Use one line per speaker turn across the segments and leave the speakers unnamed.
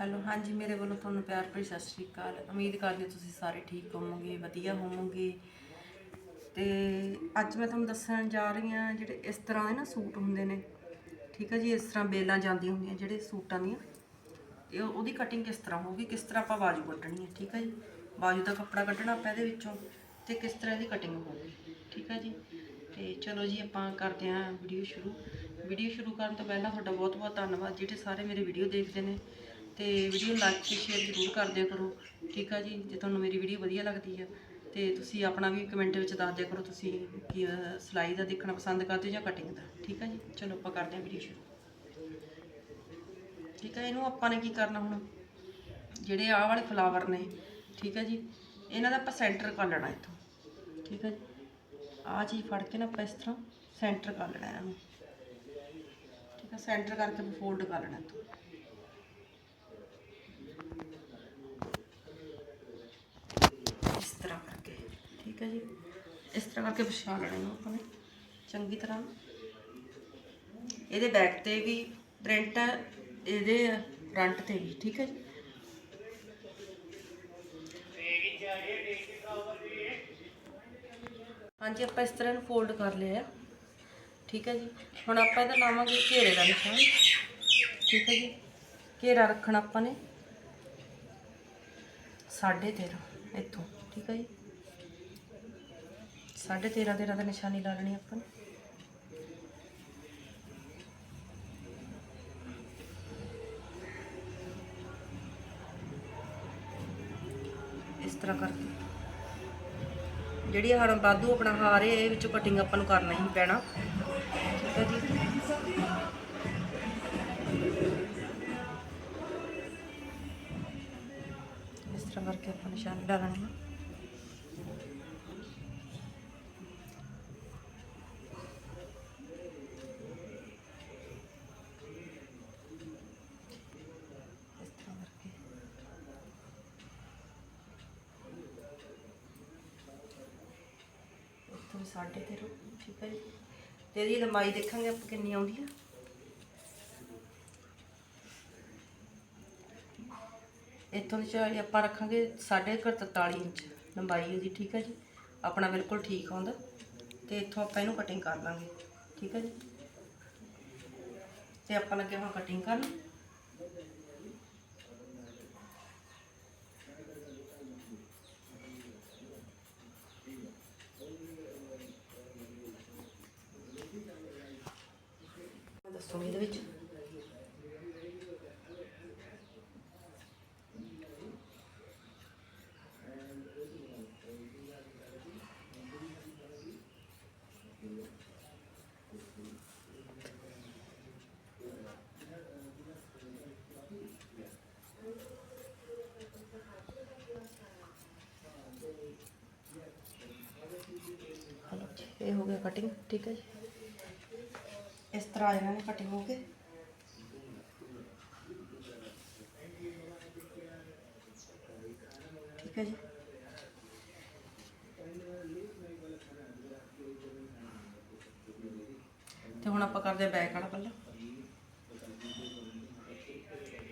Hello, ਹਾਂਜੀ, ਮੇਰੇ ਵੱਲੋਂ ਤੁਹਾਨੂੰ ਪਿਆਰ ਭਰੀ ਸਤਿ ਸ਼੍ਰੀ ਅਕਾਲ। ਉਮੀਦ ਕਰਦੀ ਤੁਸੀਂ ਸਾਰੇ ਠੀਕ ਹੋਵੋਗੇ, ਵਧੀਆ ਹੋਵੋਗੇ। ਤੇ ਅੱਜ ਮੈਂ ਤੁਹਾਨੂੰ ਦੱਸਣ ਜਾ ਰਹੀ ਹਾਂ ਜਿਹੜੇ ਇਸ ਤਰ੍ਹਾਂ ਦੇ ਨਾ ਸੂਟ ਹੁੰਦੇ ਨੇ। ਠੀਕ ਹੈ ਜੀ, ਇਸ ਤਰ੍ਹਾਂ ਬੇਲਾਂ ਜਾਂਦੀਆਂ ਹੁੰਦੀਆਂ, ਜਿਹੜੇ ਸੂਟਾਂ ਦੀਆਂ। ਤੇ ਉਹਦੀ ਕਟਿੰਗ ਕਿਸ ਤਰ੍ਹਾਂ ਹੋਊਗੀ, ਕਿਸ ਤਰ੍ਹਾਂ ਆਪਾਂ ਬਾਜੂ ਕੱਢਣੀ ਹੈ, ਠੀਕ ਹੈ ਜੀ? ਬਾਜੂ ਦਾ ਕੱਪੜਾ ਕੱਢਣਾ ਆਪਾਂ ਇਹਦੇ ਵਿੱਚੋਂ ਤੇ ਕਿਸ ਤਰ੍ਹਾਂ ਇਹਦੀ ਕਟਿੰਗ ਹੋਊਗੀ, ਠੀਕ ਹੈ ਜੀ? ਤੇ ਚਲੋ ਜੀ, ਆਪਾਂ ਕਰਦੇ ਹਾਂ ਵੀਡੀਓ ਸ਼ੁਰੂ। ਵੀਡੀਓ ਸ਼ੁਰੂ ਕਰਨ ਤੋਂ ਪਹਿਲਾਂ ਤੁਹਾਡਾ ਬਹੁਤ ਬਹੁਤ ਧੰਨਵਾਦ, ਜਿਹੜੇ ਸਾਰੇ ਮੇਰੇ ਵੀਡੀਓ ਦੇਖਦੇ ਨੇ। ਤੇ ਵੀਡੀਓ ਲਾਈਕ ਤੇ ਸ਼ੇਅਰ ਜ਼ਰੂਰ ਕਰਦਿਆ ਕਰੋ ਠੀਕ ਆ ਜੀ? ਜੇ ਤੁਹਾਨੂੰ ਮੇਰੀ ਵੀਡੀਓ ਵਧੀਆ ਲੱਗਦੀ ਆ ਤੇ ਤੁਸੀਂ ਆਪਣਾ ਵੀ ਕਮੈਂਟ ਵਿੱਚ ਦੱਸ ਦਿਆ ਕਰੋ ਤੁਸੀਂ ਕੀ ਅਹ, ਸਿਲਾਈ ਦਾ ਦੇਖਣਾ ਪਸੰਦ ਕਰਦੇ ਹੋ ਜਾਂ ਕਟਿੰਗ ਦਾ ਠੀਕ ਆ ਜੀ? ਚਲੋ ਆਪਾਂ ਕਰਦੇ ਹਾਂ ਵੀਡੀਓ ਸ਼ੁਰੂ। ਠੀਕ ਆ ਇਹਨੂੰ ਆਪਾਂ ਨੇ ਕੀ ਕਰਨਾ ਹੁਣ? ਜਿਹੜੇ ਆਹ ਵਾਲੇ ਫਲਾਵਰ ਨੇ ਠੀਕ ਆ ਜੀ? ਇਹਨਾਂ ਦਾ ਆਪਾਂ ਸੈਂਟਰ ਕਰ ਲੈਣਾ ਇੱਥੋਂ ਠੀਕ ਆ ਜੀ? ਆਹ ਚੀਜ਼ ਫੜ ਕੇ ਨਾ ਆਪਾਂ ਇਸ ਤਰ੍ਹਾਂ ਸੈਂਟਰ ਕਰ ਲੈਣਾ ਇਹਨਾਂ ਨੂੰ ਠੀਕ ਆ? ਸੈਂਟਰ ਕਰਕੇ ਫੋਲਡ ਕਰ ਲੈਣਾ ਇੱਥੋਂ ਇਸ ਤਰ੍ਹਾਂ ਕਰਕੇ ਠੀਕ ਹੈ ਜੀ। ਇਸ ਤਰ੍ਹਾਂ ਕਰਕੇ ਵਿਛਾ ਲੈਣਾ ਇਹਨੂੰ ਆਪਾਂ ਨੇ। ਚੰਗੀ ਤਰ੍ਹਾਂ। ਇਹਦੇ ਬੈਕ ਤੇ ਵੀ ਪ੍ਰਿੰਟ ਇਹਦੇ ਫਰੰਟ ਤੇ ਵੀ, ਠੀਕ ਹੈ ਜੀ। ਹਾਂਜੀ, ਆਪਾਂ ਇਸ ਤਰ੍ਹਾਂ ਨੂੰ ਫੋਲਡ ਕਰ ਲਿਆ ਠੀਕ ਹੈ ਜੀ। ਹੁਣ ਆਪਾਂ ਇਹਦਾ ਲਾਵਾਂਗੇ ਘੇਰੇ ਦਾ ਨਿਸ਼ਾਨ। ਠੀਕ ਹੈ ਜੀ। ਘੇਰਾ ਰੱਖਣਾ ਆਪਾਂ ਨੇ। ਸਾਢੇ 13 ਇੱਥੋਂ। ਠੀਕ ਹੈ ਜੀ। ਸਾਢੇ 13 13 ਦਾ ਨਿਸ਼ਾਨੀ ਲਾ ਲੈਣੀ ਆਪਾਂ ਨੇ। ਇਸ ਤਰ੍ਹਾਂ ਕਰਕੇ। ਜਿਹੜੀ ਹਣ ਵਾਧੂ ਆਪਣਾ ਹਾਰ ਹੈ, ਇਹ ਵਿੱਚੋਂ ਕਟਿੰਗ ਆਪਾਂ ਨੂੰ ਕਰਨਾ ਹੀ ਪੈਣਾ। ਠੀਕ ਹੈ ਜੀ। ਇਸ ਤਰ੍ਹਾਂ ਕਰਕੇ ਆਪਾਂ ਨਿਸ਼ਾਨ ਡਾਲਣਾ ਹੈ 13.5 ਠੀਕ ਹੈ ਜੀ। ਤੇ ਇਹਦੀ ਲੰਬਾਈ ਦੇਖਾਂਗੇ ਆਪਾਂ ਕਿੰਨੀ ਆਉਂਦੀ ਆ। ਇੱਥੋਂ ਦੀ ਚੌੜਾਈ ਆਪਾਂ ਰੱਖਾਂਗੇ 43 ਇੰਚ ਲੰਬਾਈ ਉਹਦੀ, ਠੀਕ ਹੈ ਜੀ। ਆਪਣਾ ਬਿਲਕੁਲ ਠੀਕ ਆਉਂਦਾ। ਤੇ ਇੱਥੋਂ ਆਪਾਂ ਇਹਨੂੰ ਕਟਿੰਗ ਕਰ ਲਾਂਗੇ, ਠੀਕ ਹੈ ਜੀ। ਤੇ ਆਪਾਂ ਲੱਗੇ ਹੁਣ ਕਟਿੰਗ ਕਰਨ। ਦੱਸੋ ਇਹਦੇ ਵਿੱਚ। ਹਲੋ ਜੀ ਇਹ ਹੋ ਗਿਆ ਕਟਿੰਗ ਠੀਕ ਹੈ ਜੀ। ਇਸ ਤਰ੍ਹਾਂ ਇਹਨਾਂ ਨੇ ਕਟਿੰਗ ਹੋ ਕੇ। ਠੀਕ ਹੈ ਜੀ। ਤੇ ਹੁਣ ਆਪਾਂ ਕਰਦੇ ਬੈਕ ਵਾਲਾ ਪੱਲਾ।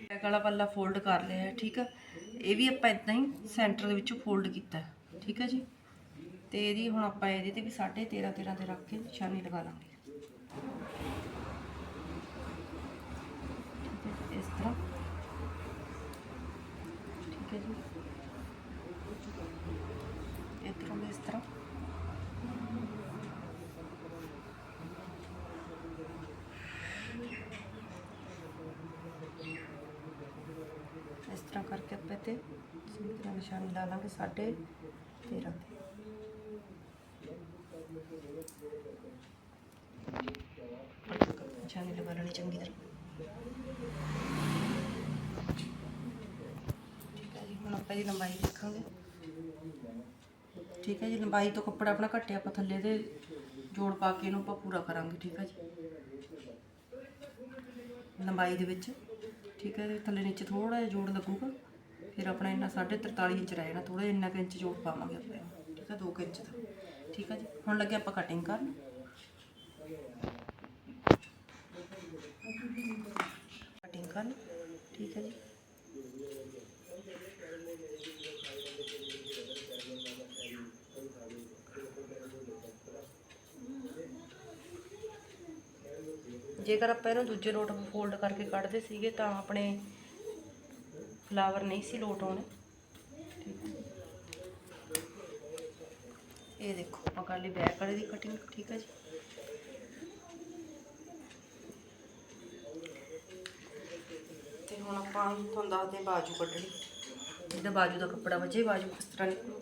ਬੈਕ ਵਾਲਾ ਪੱਲਾ ਫੋਲਡ ਕਰ ਲਿਆ ਹੈ, ਠੀਕ ਆ। ਇਹ ਵੀ ਆਪਾਂ ਇਦਾਂ ਹੀ ਸੈਂਟਰ ਦੇ ਵਿੱਚੋਂ ਫੋਲਡ ਕੀਤਾ ਠੀਕ ਹੈ ਜੀ। ਤੇ ਇਹਦੀ ਹੁਣ ਆਪਾਂ ਇਹਦੇ ਤੇ ਵੀ 13.5 13 ਤੇ ਰੱਖ ਕੇ ਨਿਸ਼ਾਨੀ ਲਗਾ ਲਾਂਗੇ ਠੀਕ ਹੈ ਜੀ, ਇਸ ਤਰ੍ਹਾਂ ਠੀਕ ਹੈ ਜੀ। ਇੱਧਰੋਂ ਇਸ ਤਰ੍ਹਾਂ। ਇਸ ਤਰ੍ਹਾਂ ਕਰਕੇ ਆਪਾਂ ਤੇ ਸਹੀ ਤਰ੍ਹਾਂ ਨਿਸ਼ਾਨੀ ਲਾ ਲਾਂਗੇ ਸਾਡੇ 13 ਤੇ। ਨਿਸ਼ਾਨੀ ਲਗਾ ਲੈਣੀ ਚੰਗੀ ਤਰ੍ਹਾਂ। ਹੈ ਜੀ ਲੰਬਾਈ ਦੇਖਾਂਗੇ। ਠੀਕ ਹੈ ਜੀ, ਲੰਬਾਈ ਤੋਂ ਕੱਪੜਾ ਆਪਣਾ ਘੱਟਿਆ ਆਪਾਂ ਥੱਲੇ ਦੇ ਜੋੜ ਪਾ ਕੇ ਇਹਨੂੰ ਆਪਾਂ ਪੂਰਾ ਕਰਾਂਗੇ, ਠੀਕ ਹੈ ਜੀ। ਲੰਬਾਈ ਦੇ ਵਿੱਚ, ਠੀਕ ਹੈ ਇਹਦੇ ਥੱਲੇ ਨੀਚੇ ਥੋੜਾ ਜਿਹਾ ਜੋੜ ਲੱਗੂਗਾ। ਫਿਰ ਆਪਣਾ ਇੰਨਾ 43 ਇੰਚ ਰਹਿ ਜਾਣਾ ਥੋੜਾ ਇੰਨਾ ਕੁ ਇੰਚ ਜੋੜ ਪਾਵਾਂਗੇ ਆਪਾਂ ਠੀਕ ਹੈ 2 ਇੰਚ ਦਾ, ਠੀਕ ਹੈ ਜੀ। ਹੁਣ ਲੱਗੇ ਆਪਾਂ ਕਟਿੰਗ ਕਰਨ। ਕਟਿੰਗ ਕਰਨ, ਠੀਕ ਹੈ ਜੀ। ਜੇਕਰ ਆਪਾਂ ਇਹਨੂੰ ਦੂਜੇ ਲੋਟ ਫੋਲਡ ਕਰਕੇ ਕੱਢਦੇ ਸੀਗੇ ਤਾਂ ਆਪਣੇ ਫਲਾਵਰ ਨਹੀਂ ਸੀ ਲੋਟ ਆਉਣੇ। ਇਹ ਦੇਖੋ, ਆਪਾਂ ਕਰ ਲਈ ਬੈਕ ਵਾਲੇ ਦੀ ਕਟਿੰਗ ਠੀਕ ਹੈ ਜੀ? ਤੇ ਹੁਣ ਆਪਾਂ ਤੁਹਾਨੂੰ ਦੱਸਦੇ ਬਾਜੂ ਕੱਢਣੀ। ਜਿਹਦਾ ਬਾਜੂ ਦਾ ਕੱਪੜਾ ਵਜੇ, ਬਾਜੂ ਕਿਸ ਤਰ੍ਹਾਂ ਨਿਕਲੂ।